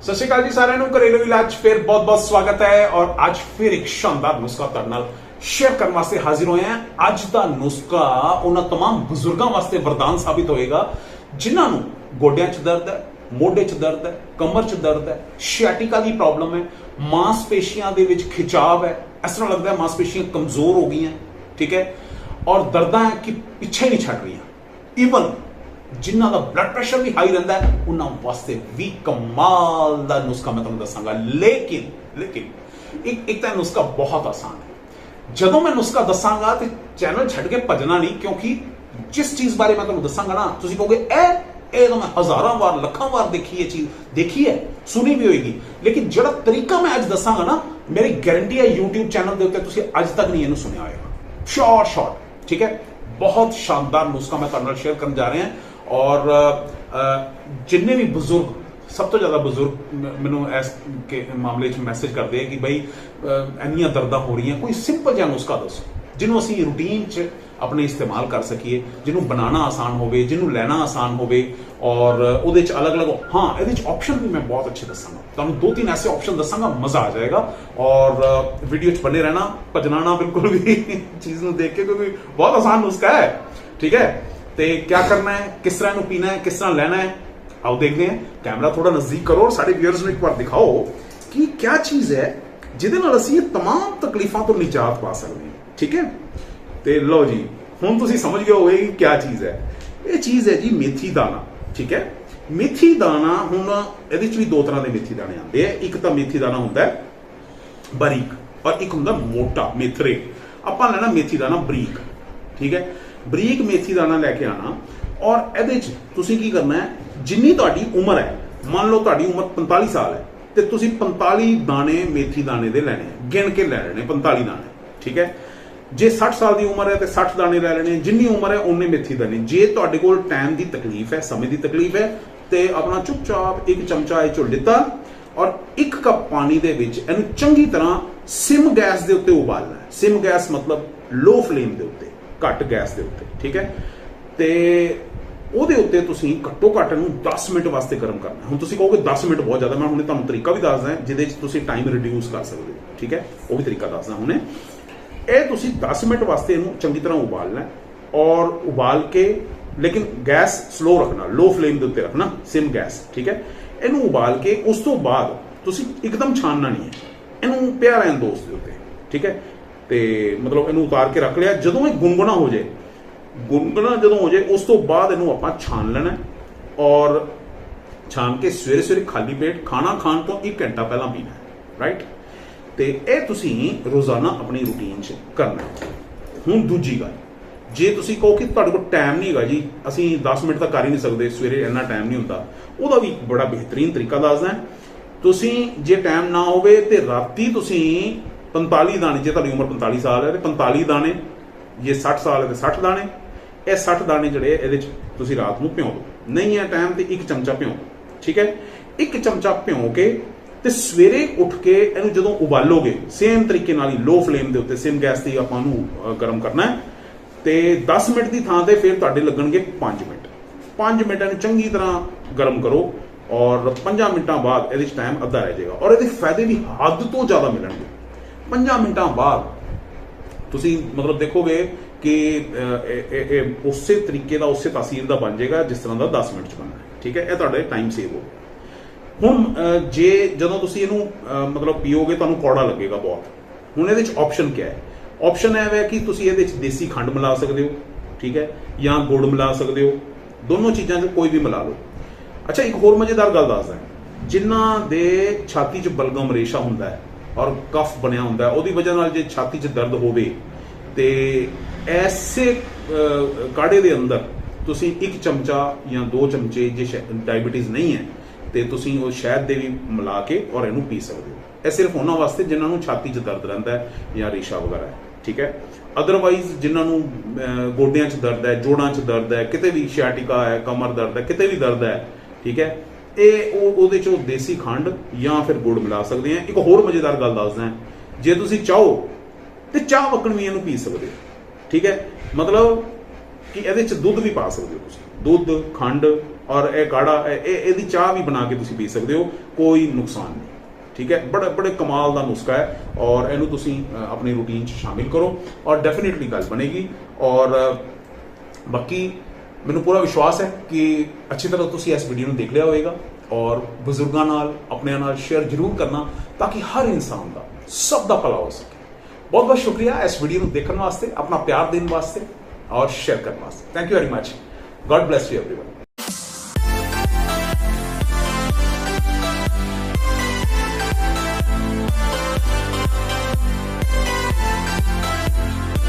ਸਤਿ ਸ਼੍ਰੀ ਅਕਾਲ ਜੀ ਸਾਰਿਆਂ ਨੂੰ ਘਰੇਲੂ ਇਲਾਜ ਫਿਰ ਬਹੁਤ-ਬਹੁਤ ਸਵਾਗਤ ਹੈ ਔਰ ਅੱਜ ਫਿਰ ਇੱਕ ਸ਼ਾਨਦਾਰ ਨੁਸਖਾ ਤੁਹਾਡੇ ਨਾਲ ਸ਼ੇਅਰ ਕਰਨ ਵਾਸਤੇ ਹਾਜ਼ਰ ਹੋਏ ਹਾਂ ਅੱਜ ਦਾ ਨੁਸਖਾ ਉਹਨਾਂ तमाम ਬਜ਼ੁਰਗਾਂ ਵਾਸਤੇ ਵਰਦਾਨ ਸਾਬਿਤ ਹੋਏਗਾ ਜਿਨ੍ਹਾਂ ਨੂੰ ਗੋਡਿਆਂ 'ਚ ਦਰਦ ਹੈ ਮੋਢੇ 'ਚ ਦਰਦ ਹੈ ਕਮਰ 'ਚ ਦਰਦ ਹੈ ਸ਼ਿਆਟਿਕਾ ਦੀ ਪ੍ਰੋਬਲਮ ਹੈ ਮਾਸਪੇਸ਼ੀਆਂ ਦੇ ਵਿੱਚ ਖਿਚਾਵ ਹੈ ਇਸ ਤਰ੍ਹਾਂ ਲੱਗਦਾ ਹੈ ਮਾਸਪੇਸ਼ੀਆਂ ਕਮਜ਼ੋਰ ਹੋ ਗਈਆਂ ਠੀਕ ਹੈ ਔਰ ਦਰਦਾਂ ਹੈ ਕਿ ਪਿੱਛੇ ਨਹੀਂ ਛੱਡ ਰਹੀਆਂ ਈਵਨ ਜਿਨ੍ਹਾਂ ਦਾ ਬਲੱਡ ਪ੍ਰੈਸ਼ਰ ਵੀ ਹਾਈ ਰਹਿੰਦਾ ਹੈ, ਉਹਨਾਂ ਵਾਸਤੇ ਵੀ ਕਮਾਲ ਦਾ ਨੁਸਖਾ ਮੈਂ ਤੁਹਾਨੂੰ ਦੱਸਾਂਗਾ। ਲੇਕਿਨ ਲੇਕਿਨ, ਇੱਕ ਇੱਕ ਤਾਂ ਨੁਸਖਾ ਬਹੁਤ ਆਸਾਨ ਹੈ। ਜਦੋਂ ਮੈਂ ਨੁਸਖਾ ਦੱਸਾਂਗਾ ਤੇ ਚੈਨਲ ਛੱਡ ਕੇ ਭੱਜਣਾ ਨਹੀਂ, ਕਿਉਂਕਿ ਜਿਸ ਚੀਜ਼ ਬਾਰੇ ਮੈਂ ਤੁਹਾਨੂੰ ਦੱਸਾਂਗਾ ਨਾ, ਤੁਸੀਂ ਕਹੋਗੇ ਇਹ ਇਹ ਤਾਂ ਮੈਂ ਹਜ਼ਾਰਾਂ ਵਾਰ, ਲੱਖਾਂ ਵਾਰ ਦੇਖੀ ਇਹ ਚੀਜ਼, ਦੇਖੀ ਹੈ, ਸੁਣੀ ਵੀ ਹੋਏਗੀ। ਲੇਕਿਨ ਜਿਹੜਾ ਤਰੀਕਾ ਮੈਂ ਅੱਜ ਦੱਸਾਂਗਾ ਨਾ, ਮੇਰੀ ਗਾਰੰਟੀ ਹੈ YouTube ਚੈਨਲ ਦੇ ਉੱਤੇ ਤੁਸੀਂ ਅੱਜ ਤੱਕ ਨਹੀਂ ਇਹਨੂੰ ਸੁਣਿਆ ਹੋਏਗਾ। ਸ਼ਾਰਟ ਸ਼ਾਰਟ ਠੀਕ ਹੈ? ਬਹੁਤ ਸ਼ਾਨਦਾਰ ਨੁਸਖਾ ਮੈਂ ਤੁਹਾਡੇ ਨਾਲ ਸ਼ੇਅਰ ਕਰਨ ਜਾ ਰਿਹਾ ਹਾਂ। ਔਰ ਜਿੰਨੇ ਵੀ ਬਜ਼ੁਰਗ, ਸਭ ਤੋਂ ਜ਼ਿਆਦਾ ਬਜ਼ੁਰਗ ਮੈਨੂੰ ਇਸ ਕੇ, ਮਾਮਲੇ 'ਚ ਮੈਸੇਜ ਕਰਦੇ ਆ ਕਿ ਬਈ ਇੰਨੀਆਂ ਦਰਦਾਂ ਹੋ ਰਹੀਆਂ, ਕੋਈ ਸਿੰਪਲ ਜਿਹਾ ਨੁਸਖਾ ਦੱਸੋ, ਜਿਹਨੂੰ ਅਸੀਂ ਰੂਟੀਨ 'ਚ ਆਪਣੇ ਇਸਤੇਮਾਲ ਕਰ ਸਕੀਏ, ਜਿਹਨੂੰ ਬਣਾਉਣਾ ਆਸਾਨ ਹੋਵੇ, ਜਿਹਨੂੰ ਲੈਣਾ ਆਸਾਨ ਹੋਵੇ, ਔਰ ਉਹਦੇ 'ਚ ਅਲੱਗ-ਅਲੱਗ, ਹਾਂ, ਇਹਦੇ 'ਚ ਆਪਸ਼ਨ ਵੀ ਮੈਂ ਬਹੁਤ ਅੱਛੇ ਦੱਸਾਂਗਾ। ਤੁਹਾਨੂੰ ਦੋ ਤਿੰਨ ਐਸੇ ਆਪਸ਼ਨ ਦੱਸਾਂਗਾ, ਮਜ਼ਾ ਆ ਜਾਏਗਾ, ਔਰ ਵੀਡੀਓ 'ਚ ਬਣੇ ਰਹਿਣਾ ਭਜਣਾ ਬਿਲਕੁਲ ਵੀ ਚੀਜ਼ ਨੂੰ ਦੇਖ ਕੇ ਕਿਉਂਕਿ ਬਹੁਤ ਆਸਾਨ ਨੁਸਖਾ ਹੈ, ਠੀਕ ਹੈ? ਤੇ ਕੀ ਕਰਨਾ ਹੈ ਕਿਸ ਤਰ੍ਹਾਂ ਇਹਨੂੰ ਪੀਣਾ ਹੈ ਕਿਸ ਤਰ੍ਹਾਂ ਲੈਣਾ ਹੈ ਆਓ ਦੇਖਦੇ ਹਾਂ ਕੈਮਰਾ ਥੋੜਾ ਨਜ਼ਦੀਕ ਕਰੋ ਔਰ ਸਾਡੇ ਵਿਊਅਰਸ ਨੂੰ ਇੱਕ ਵਾਰ ਦਿਖਾਓ ਕਿ ਕੀ ਚੀਜ਼ ਹੈ ਜਿਹਦੇ ਨਾਲ ਅਸੀਂ ਇਹ तमाम ਤਕਲੀਫਾਂ ਤੋਂ ਨਿਜਾਤ ਪਾ ਸਕਦੇ ਹਾਂ ਠੀਕ ਹੈ ਤੇ ਲਓ ਜੀ ਹੁਣ ਤੁਸੀਂ ਸਮਝ ਗਏ ਹੋਗੇ ਕਿ ਕੀ ਚੀਜ਼ ਹੈ ਇਹ ਚੀਜ਼ ਹੈ ਜੀ ਮੇਥੀ ਦਾਣਾ ਠੀਕ ਹੈ ਮੇਥੀ ਦਾਣਾ ਹੁਣ ਇਹਦੇ ਚ ਵੀ ਦੋ ਤਰ੍ਹਾਂ ਦੇ ਮੇਥੀ ਦਾਣੇ ਆਉਂਦੇ ਆ ਇੱਕ ਤਾਂ ਮੇਥੀ ਦਾਣਾ ਹੁੰਦਾ ਹੈ ਬਰੀਕ ਔਰ ਇੱਕ ਹੁੰਦਾ ਮੋਟਾ ਮੇਥਰੇ ਆਪਾਂ ਲੈਣਾ ਮੇਥੀ ਦਾਣਾ ਬਰੀਕ ਠੀਕ ਹੈ ਬਰੀਕ ਮੇਥੀ ਦਾਣਾ ਲੈ ਕੇ ਆਣਾ। ਔਰ ਇਹਦੇ ਚ ਤੁਸੀਂ ਕੀ ਕਰਨਾ ਹੈ? ਜਿੰਨੀ ਤੁਹਾਡੀ ਉਮਰ ਹੈ, ਮੰਨ ਲਓ ਤੁਹਾਡੀ ਉਮਰ 45 ਸਾਲ ਹੈ, ਤੇ ਤੁਸੀਂ 45 ਦਾਣੇ ਮੇਥੀ ਦਾਣੇ ਦੇ ਲੈਣੇ ਗਿਣ ਕੇ ਲੈ ਲੈਣੇ 45 ਦਾਣੇ, ਠੀਕ ਹੈ? ਜੇ 60 ਸਾਲ ਦੀ ਉਮਰ ਹੈ ਤੇ 60 ਦਾਣੇ ਲੈ ਲੈਣੇ, ਜਿੰਨੀ ਉਮਰ ਹੈ ਉਨੇ ਮੇਥੀ ਦਾਣੇ। ਜੇ ਤੁਹਾਡੇ ਕੋਲ ਟਾਈਮ ਦੀ ਤਕਲੀਫ ਹੈ, ਸਮੇਂ ਦੀ ਤਕਲੀਫ ਹੈ, ਤੇ ਆਪਣਾ ਚੁੱਪਚਾਪ ਇੱਕ ਚਮਚਾ ਇਹ ਚੋਂ ਲਿੱਤਾ ਔਰ ਇੱਕ ਕੱਪ ਪਾਣੀ ਦੇ ਵਿੱਚ ਇਹਨੂੰ ਚੰਗੀ ਤਰ੍ਹਾਂ ਸਿਮ ਗੈਸ ਦੇ ਉੱਤੇ ਉਬਾਲਣਾ ਹੈ। ਸਿਮ ਗੈਸ ਮਤਲਬ ਲੋ ਫਲੇਮ ਦੇ ਉੱਤੇ। ਘੱਟ ਗੈਸ ਦੇ ਉੱਤੇ, ਠੀਕ ਹੈ? ਤੇ ਉਹਦੇ ਉੱਤੇ ਤੁਸੀਂ ਘੱਟੋ ਘੱਟ ਇਹਨੂੰ 10 ਮਿੰਟ ਵਾਸਤੇ ਗਰਮ ਕਰਨਾ। ਹੁਣ ਤੁਸੀਂ ਕਹੋਗੇ 10 ਮਿੰਟ ਬਹੁਤ ਜ਼ਿਆਦਾ, ਮੈਂ ਹੁਣੇ ਤੁਹਾਨੂੰ ਤਰੀਕਾ ਵੀ ਦੱਸਦਾ, ਜਿਹਦੇ ਵਿੱਚ ਤੁਸੀਂ ਟਾਈਮ ਰਿਡਿਊਸ ਕਰ ਸਕਦੇ ਹੋ, ਠੀਕ ਹੈ? ਉਹ ਵੀ ਤਰੀਕਾ ਦੱਸਦਾ ਹੁਣੇ। ਇਹ ਤੁਸੀਂ 10 ਮਿੰਟ ਵਾਸਤੇ ਇਹਨੂੰ ਚੰਗੀ ਤਰ੍ਹਾਂ ਉਬਾਲਣਾ ਔਰ ਉਬਾਲ ਕੇ, ਲੇਕਿਨ ਗੈਸ ਸਲੋ ਰੱਖਣਾ ਲੋ ਫਲੇਮ ਦੇ ਉੱਤੇ ਰੱਖਣਾ ਸਿਮ ਗੈਸ, ਠੀਕ ਹੈ? ਇਹਨੂੰ ਉਬਾਲ ਕੇ ਉਸ ਤੋਂ ਬਾਅਦ ਤੁਸੀਂ ਇੱਕਦਮ ਛਾਨਣਾ ਨਹੀਂ ਹੈ। ਇਹਨੂੰ ਪਿਆ ਰਹਿਣ ਦੋ ਉਸ ਦੇ ਉੱਤੇ, ਠੀਕ ਹੈ? ਤੇ ਮਤਲਬ ਇਹਨੂੰ ਉਤਾਰ ਕੇ ਰੱਖ ਲਿਆ। ਜਦੋਂ ਇਹ ਗੁੰਗਣਾ ਹੋ ਜਾਏ, ਗੁੰਗਣਾ ਜਦੋਂ ਹੋ ਜਾਏ, ਉਸ ਤੋਂ ਬਾਅਦ ਇਹਨੂੰ ਆਪਾਂ ਛਾਨ ਲੈਣਾ ਔਰ ਛਾਨ ਕੇ ਸਵੇਰੇ ਸਵੇਰੇ ਖਾਲੀ ਪੇਟ ਖਾਣਾ ਖਾਣ ਤੋਂ 1 ਘੰਟਾ ਪਹਿਲਾਂ ਪੀਣਾ ਰਾਈਟ ਤੇ ਇਹ ਤੁਸੀਂ ਰੋਜ਼ਾਨਾ ਆਪਣੀ ਰੂਟੀਨ 'ਚ ਕਰਨਾ ਹੁਣ ਦੂਜੀ ਗੱਲ, ਜੇ ਤੁਸੀਂ ਕਹੋ ਕਿ ਤੁਹਾਡੇ ਕੋਲ ਟਾਈਮ ਨਹੀਂ ਹੈਗਾ ਜੀ, ਅਸੀਂ 10 ਮਿੰਟ ਤਾਂ ਕਰ ਹੀ ਨਹੀਂ ਸਕਦੇ, ਸਵੇਰੇ ਇੰਨਾ ਟਾਈਮ ਨਹੀਂ ਹੁੰਦਾ, ਉਹਦਾ ਵੀ ਬੜਾ ਬਿਹਤਰੀਨ ਤਰੀਕਾ ਦੱਸਦਾ ਤੁਸੀਂ ਜੇ ਟਾਈਮ ਨਾ ਹੋਵੇ ਤੇ ਰਾਤੀ ਤੁਸੀਂ 45 ਦਾਣੇ, ਜੇ ਤੁਹਾਡੀ ਉਮਰ 45 ਸਾਲ ਹੈ ਤੇ 45 ਦਾਣੇ, ਜੇ 60 ਸਾਲ ਹੈ ਤੇ 60 ਦਾਣੇ। ਇਹ 60 ਦਾਣੇ ਜਿਹੜੇ ਇਹਦੇ ਚ ਤੁਸੀਂ ਰਾਤ ਨੂੰ ਭਿਓ ਦਿਓ। ਨਹੀਂ ਹੈ ਟਾਈਮ ਤੇ ਇੱਕ ਚਮਚਾ ਭਿਓ ਠੀਕ ਹੈ? ਇੱਕ ਚਮਚਾ ਭਿਓ ਕੇ ਤੇ ਸਵੇਰੇ ਉੱਠ ਕੇ ਇਹਨੂੰ ਜਦੋਂ ਉਬਾਲੋਗੇ ਸੇਮ ਤਰੀਕੇ ਨਾਲ ਹੀ ਲੋ ਫਲੇਮ ਦੇ ਉੱਤੇ ਸਿਮ ਗੈਸ ਤੇ ਆਪਾਂ ਨੂੰ ਗਰਮ ਕਰਨਾ ਹੈ। ਤੇ 10 ਮਿੰਟ ਦੀ ਥਾਂ ਤੇ ਫਿਰ ਤੁਹਾਡੇ ਲੱਗਣਗੇ 5 ਮਿੰਟ। 5 ਮਿੰਟਾਂ ਨੂੰ ਚੰਗੀ ਤਰ੍ਹਾਂ ਗਰਮ ਕਰੋ ਔਰ 5 ਮਿੰਟਾਂ ਬਾਅਦ ਇਹਦੇ ਚ ਟਾਈਮ ਅੱਧਾ ਰਹਿ ਜਾਏਗਾ। ਔਰ ਇਹਦੇ ਫਾਇਦੇ ਵੀ ਹੱਦ ਤੋਂ ਜ਼ਿਆਦਾ ਮਿਲਣਗੇ। 5 ਮਿੰਟਾਂ ਬਾਅਦ ਤੁਸੀਂ ਮਤਲਬ ਦੇਖੋਗੇ ਕਿ ਇਹ- ਉਸੇ ਤਰੀਕੇ ਦਾ, ਉਸੇ ਤਾਸੀਰ ਦਾ ਬਣ ਜਾਏਗਾ, ਜਿਸ ਤਰ੍ਹਾਂ ਦਾ 10 ਮਿੰਟ ਚ ਬਣਨਾ ਠੀਕ ਹੈ? ਇਹ ਤੁਹਾਡੇ ਟਾਈਮ ਸੇਵ ਹੋ ਹੁਣ ਜੇ ਜਦੋਂ ਤੁਸੀਂ ਇਹਨੂੰ ਮਤਲਬ ਪੀਓਗੇ, ਤੁਹਾਨੂੰ ਕੌੜਾ ਲੱਗੇਗਾ ਬਹੁਤ। ਹੁਣ ਇਹਦੇ ਚ ਆਪਸ਼ਨ ਕੀ ਹੈ? ਆਪਸ਼ਨ ਇਹ ਹੈ ਕਿ ਤੁਸੀਂ ਇਹਦੇ ਚ ਦੇਸੀ ਖੰਡ ਮਿਲਾ ਸਕਦੇ ਹੋ, ਠੀਕ ਹੈ? ਜਾਂ ਗੁੜ ਮਿਲਾ ਸਕਦੇ ਹੋ। ਦੋਨੋਂ ਚੀਜ਼ਾਂ 'ਚ ਕੋਈ ਵੀ ਮਿਲਾ ਲਓ। ਅੱਛਾ, ਇੱਕ ਹੋਰ ਮਜ਼ੇਦਾਰ ਗੱਲ ਦੱਸਦਾ ਜਿਨ੍ਹਾਂ ਦੇ ਛਾਤੀ 'ਚ ਬਲਗਮ ਰੇਸ਼ਾ ਹੁੰਦਾ ਹੈ ਔਰ ਕਫ ਬਣਿਆ ਹੁੰਦਾ ਉਹਦੀ ਵਜ੍ਹਾ ਨਾਲ ਜੇ ਛਾਤੀ 'ਚ ਦਰਦ ਹੋਵੇ ਤੇ ਐਸੇ ਕਾੜੇ ਦੇ ਅੰਦਰ ਤੁਸੀਂ ਇੱਕ ਚਮਚਾ ਜਾਂ ਦੋ ਚਮਚੇ ਜੇ ਡਾਇਬੀਟੀਜ਼ ਨਹੀਂ ਹੈ, ਤੇ ਤੁਸੀਂ ਉਹ ਸ਼ਹਿਦ ਦੇ ਵੀ ਮਿਲਾ ਕੇ ਔਰ ਇਹਨੂੰ ਪੀ ਸਕਦੇ ਹੋ। ਇਹ ਸਿਰਫ ਉਹਨਾਂ ਵਾਸਤੇ ਜਿਨ੍ਹਾਂ ਨੂੰ ਛਾਤੀ 'ਚ ਦਰਦ ਰਹਿੰਦਾ ਹੈ ਜਾਂ ਰੇਸ਼ਾ ਵਗੈਰਾ ਹੈ, ਠੀਕ ਹੈ? ਅਦਰਵਾਈਜ਼ ਜਿਨ੍ਹਾਂ ਨੂੰ ਗੋਡਿਆਂ 'ਚ ਦਰਦ ਹੈ, ਜੋੜਾਂ 'ਚ ਦਰਦ ਹੈ, ਕਿਤੇ ਵੀ ਸ਼ਿਆਟਿਕਾ ਹੈ, ਕਮਰ ਦਰਦ ਹੈ, ਕਿਤੇ ਵੀ ਦਰਦ ਹੈ, ਠੀਕ ਹੈ? ਇਹ ਉਹ ਉਹਦੇ 'ਚੋਂ ਦੇਸੀ ਖੰਡ ਜਾਂ ਫਿਰ ਗੁੜ ਮਿਲਾ ਸਕਦੇ ਆ। ਇੱਕ ਹੋਰ ਮਜ਼ੇਦਾਰ ਗੱਲ ਦੱਸਦਾ ਜੇ ਤੁਸੀਂ ਚਾਹੋ ਤੇ ਚਾਹ ਵਕਣ ਵੀ ਇਹਨੂੰ ਪੀ ਸਕਦੇ ਹੋ। ਠੀਕ ਹੈ? ਮਤਲਬ ਕਿ ਇਹਦੇ ਚ ਦੁੱਧ ਵੀ ਪਾ ਸਕਦੇ ਹੋ ਤੁਸੀਂ। ਦੁੱਧ, ਖੰਡ ਔਰ ਇਹ ਕਾੜਾ ਇਹ, ਇਹ- ਇਹਦੀ ਚਾਹ ਵੀ ਬਣਾ ਕੇ ਤੁਸੀਂ ਪੀ ਸਕਦੇ ਹੋ। ਕੋਈ ਨੁਕਸਾਨ ਨਹੀਂ। ਠੀਕ ਹੈ? ਬੜਾ, ਬੜੇ ਕਮਾਲ ਦਾ ਨੁਸਖਾ ਹੈ ਔਰ ਇਹਨੂੰ ਤੁਸੀਂ ਆਪਣੀ ਰੂਟੀਨ 'ਚ ਸ਼ਾਮਿਲ ਕਰੋ। ਔਰ ਡੈਫੀਨਿਟਲੀ ਗੱਲ ਬਣੇਗੀ। ਔਰ ਬਾਕੀ ਮੈਨੂੰ ਪੂਰਾ ਵਿਸ਼ਵਾਸ ਹੈ ਕਿ ਅੱਛੀ ਤਰ੍ਹਾਂ ਤੁਸੀਂ ਇਸ ਵੀਡੀਓ ਨੂੰ ਦੇਖ ਲਿਆ ਹੋਵੇਗਾ ਔਰ ਬਜ਼ੁਰਗਾਂ ਨਾਲ, ਆਪਣਿਆਂ ਨਾਲ ਸ਼ੇਅਰ ਜ਼ਰੂਰ ਕਰਨਾ ਤਾਂ ਕਿ ਹਰ ਇਨਸਾਨ ਦਾ, ਸਭ ਦਾ ਭਲਾ ਹੋ ਸਕੇ। ਬਹੁਤ ਬਹੁਤ ਸ਼ੁਕਰੀਆ ਇਸ ਵੀਡੀਓ ਨੂੰ ਦੇਖਣ ਵਾਸਤੇ, ਆਪਣਾ ਪਿਆਰ ਦੇਣ ਵਾਸਤੇ ਔਰ ਸ਼ੇਅਰ ਕਰਨ ਵਾਸਤੇ। Thank you very much god bless you everyone